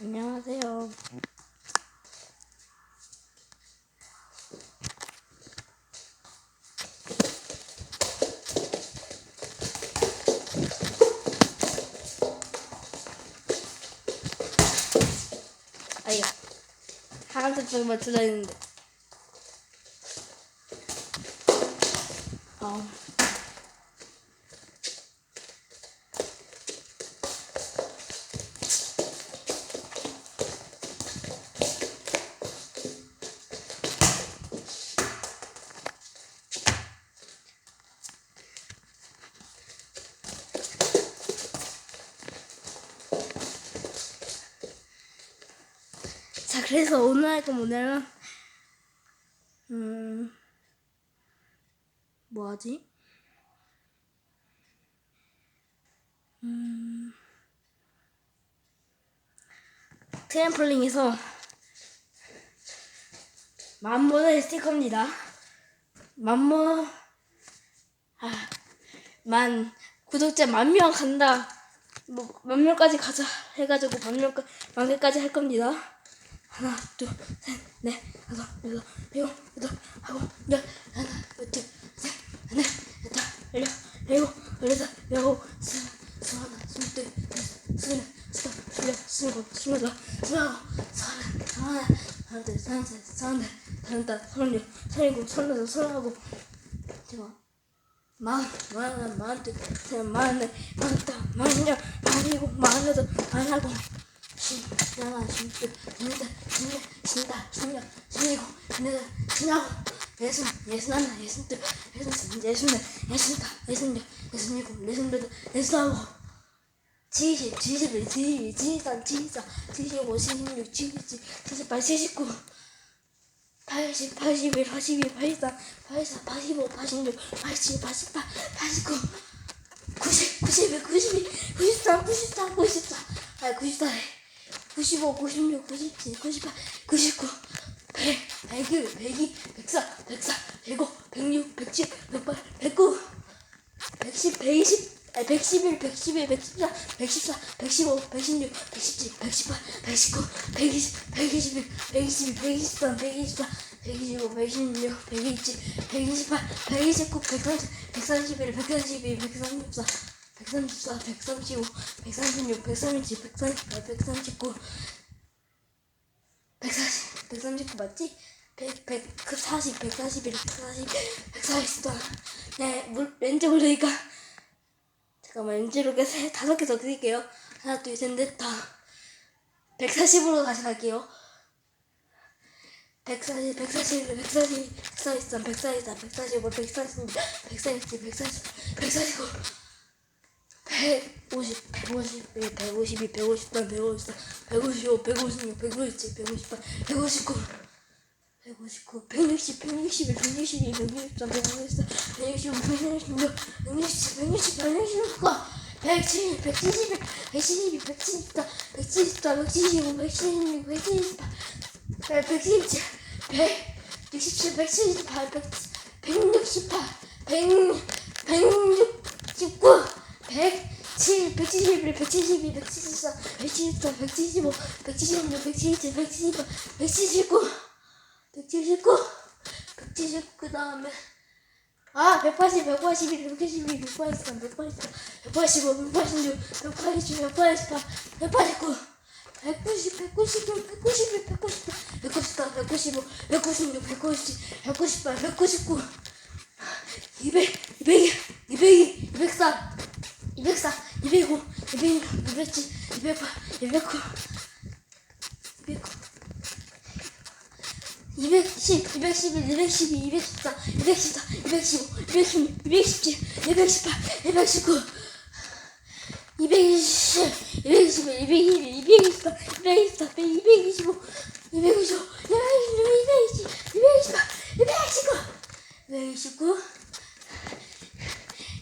안녕하세요. 아이야. 하얀색 벽 맞춰져 있는데. 어. 자, 그래서 오늘 할 건 뭐냐면, 음, 뭐 하지? 음, 트램플링에서 만번의 스티커입니다. 만번, 아, 만, 구독자 만 명 간다. 뭐, 만 명까지 가자. 해가지고 만 명, 만 개까지 할 겁니다. 하나, 둘, 셋, 넷, 다섯, 여섯, 일곱, 여덟, 아홉, 열, 하나, 둘, 셋, 넷, 다섯, 열여, 일곱, 열여섯, 열아홉, 스물, 스물하나, 스물둘, 스물넷, 스물다섯, 스물여섯, 스물일곱, 스물여덟, 스물아홉, 서른, 서른하나, 서른둘, 서른셋, 서른넷, 서른다섯, 서른여섯, 서른일곱, 서른여덟, 서른아홉, 제가 마흔, 마흔, 마흔둘, 셋, 마흔넷, 마흔다, 마흔여, 마흔일곱, 마흔여덟, 마흔아홉, 신나 신주 신다 신다 신다 신여 신이고 신다 신하고 예순 예순 하나 예순 둘 예순 예순 예순 다 예순 여 예순 일곱 예순 여덟 예순 아홉 70, 71, 72, 73, 74, 75, 76, 77, 78, 79, 80, 81, 82, 83, 84, 85, 86, 87, 88, 89, 90, 91, 92, 93, 94, 94, 아니 94에 95, 96, 97, 98, 99, 100, 101, 102, 104, 104, 105, 106, 107, 108, 109, 110, 120, 아니, 111, 111, 114, 114, 115, 116, 117, 118, 119, 120, 121, 122, 123, 124, 125, 126, 127, 128, 129, 130, 131, 132, 134, 팔, 백십구, 백이십, 백이십일, 백이십이, 백이십삼, 백이십사, 백이십오, 백이십육, 백이십칠, 백이십팔, 백이십구, 백삼십, 백삼십일, 백삼십이, 백삼십사, 백삼십사, 백 삼십오, 백삼십육, 백삼십칠, 백삼십팔, 백삼십구, 백사십, 백삼십구 맞지? 백, 백, 그 사십, 백사십일, 백사십, 백사십사. 네, 물, 렌즈 올리니까. 잠깐만, 렌즈로 세, 다섯 개더 드릴게요. 하나, 둘, 셋, 넷, 다. 140으로 다시 갈게요. 140, 141, 142, 143, 144, 145, 146, 147, 140, 149, 150, 151, 152, 153, 154, 155, 156, 157, 158, 159, 159, 160, 161, 162, 163, 164, 165, 166, 167, 168, 169, 170, 171, 172, 174, 174, 175, 176, 178, 177, 167, 178, 168, 100, 169, 171, 172, 174, 174, 175, 176, 177, 178, 179, 179, 179 다음에 아, 180, 181, 182, 183, 184, 185, 186, 187, 188, 189, 190, 191, 191, 192, 194, 195, 196, 197, 198, 199, 200, 200, 202, 203, 204, 205, 206, 207, 208, 209, 209, 210, 211, 212, 214, 214, 215, 216, 217, 218, 219, 220, 221, 222, 224, 224, 225, 225, 226, 228, 229, 229,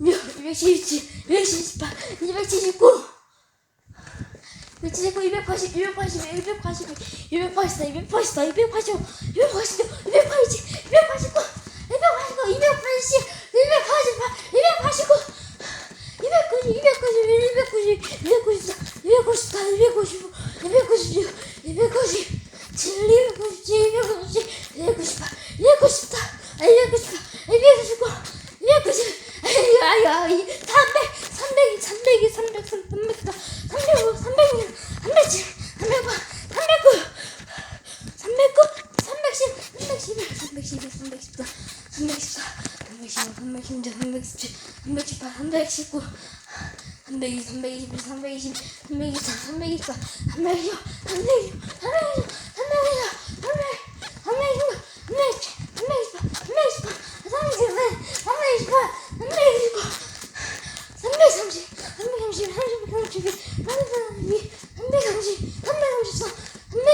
Wieści, wieści, nie wieści ku. Wieści ku, ibe paşi, ibe paşi, ibe paşi, ibe paşi, ibe paşi, ibe paşi, ibe paşi, ibe paşi, ibe paşi ku, ibe paşi ku, ibe paşi, ibe paşi, ibe paşi ku, ibe ku, ibe ku, ibe ku, ibe ku, ibe ku, ibe ku, ibe ku, ibe ku, ibe ku, 316, 317, 318, 319, 320, 321, 322, 324, 324, 325, 326, 327, 330, 330, 330, 332, 330, 334, 333,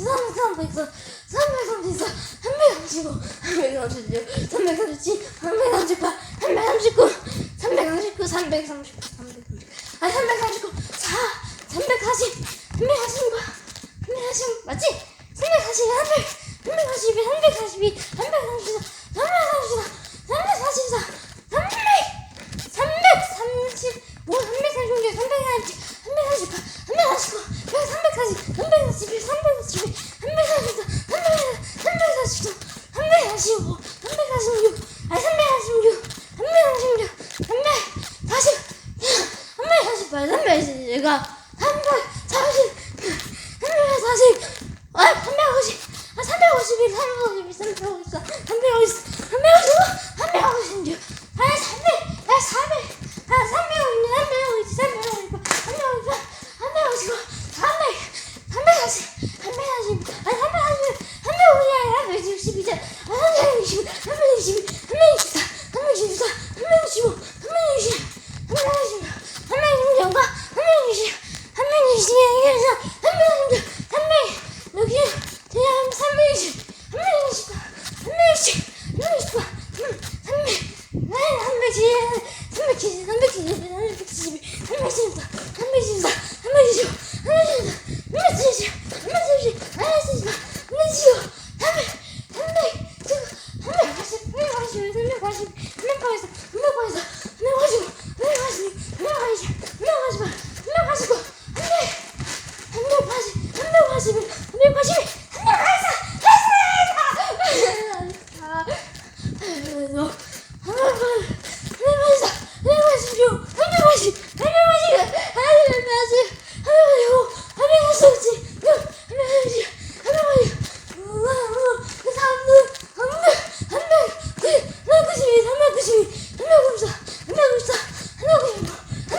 334, 335, 336, 337, 338, 339, 339, 339, 339, 아 339, 4, 340, 345, 345 맞지? 340, 300, 342, 342, 334, 334, 344, 300, 335, 336, 337, 338, 349, 340, 341, 342, 344, 344, 345, 346, 아니 346, Maciusia, Maciusia,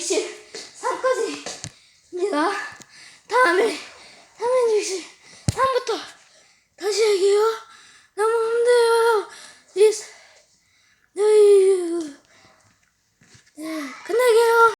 вообще.